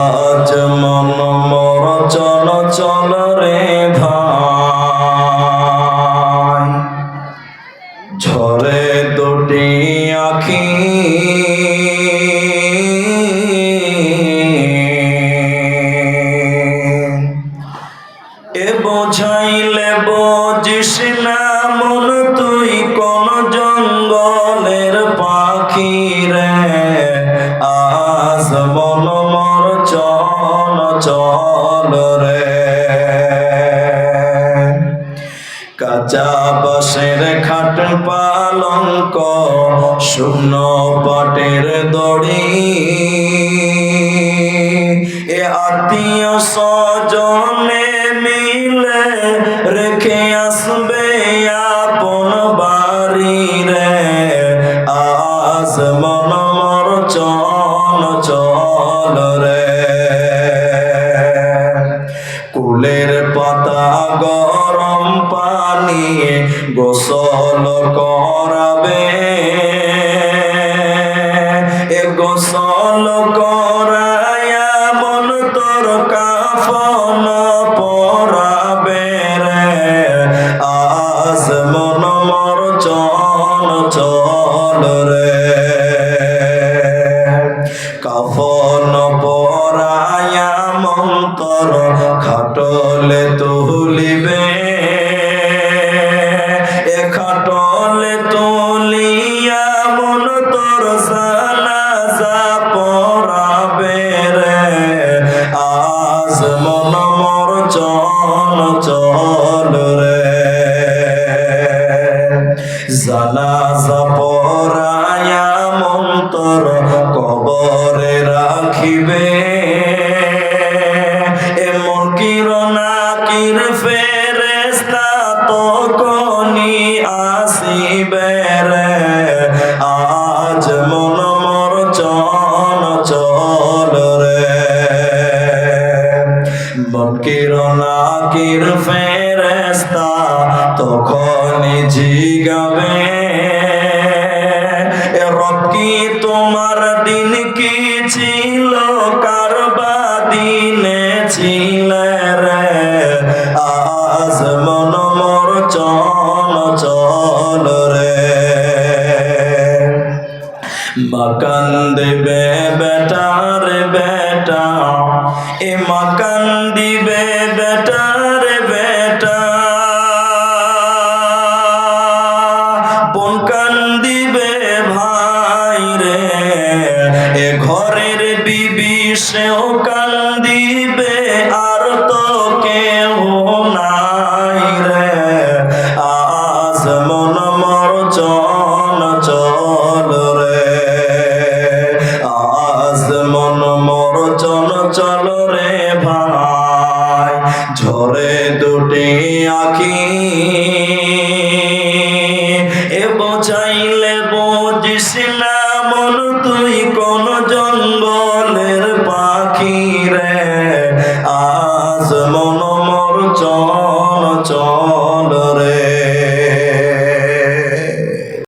আজ মন মর চল চল রে ভাই ঝরে দুটি আখি। এ বোঝাইলে বুঝিস না মন চল রে কাঁচা বাঁশের খাট পালঙ্ক শূন্য পাটের দড়ি। এ আত্মীয় স্বজনে মিলে রেখে আসবে আপন বাড়ি রে আজ কুলের পাতা গরম পানি গোসল করাবে। গোসল করায়া মন তোর কাফন পরাবে রে। আজ মন মর চল চল রে। কাফন পরায়া মন্তর খাটলে চল রে জানাজা পরায়া মন্তর কবরে রাখিবে। এমন কিরণা কির ফেরেস্তা তো আসিবে রে। আজ মন মনকিরনা কির ফেরেস্তা তখনই জিগাবে। এ রব কি তোমার দিন কি ছিল? কারবা দিনে ছিলে রে। আজ মন মর চল চল বেটার বেটা, এ মাকান দিবে বেটা রে বেটা। বোন কান দিবে ভাই রে, এ ঘরের বিবি সেও কান দিবে আর তো দুটি আখি। এ বচাইলে বুঝিস না মন তুই কোন জন্য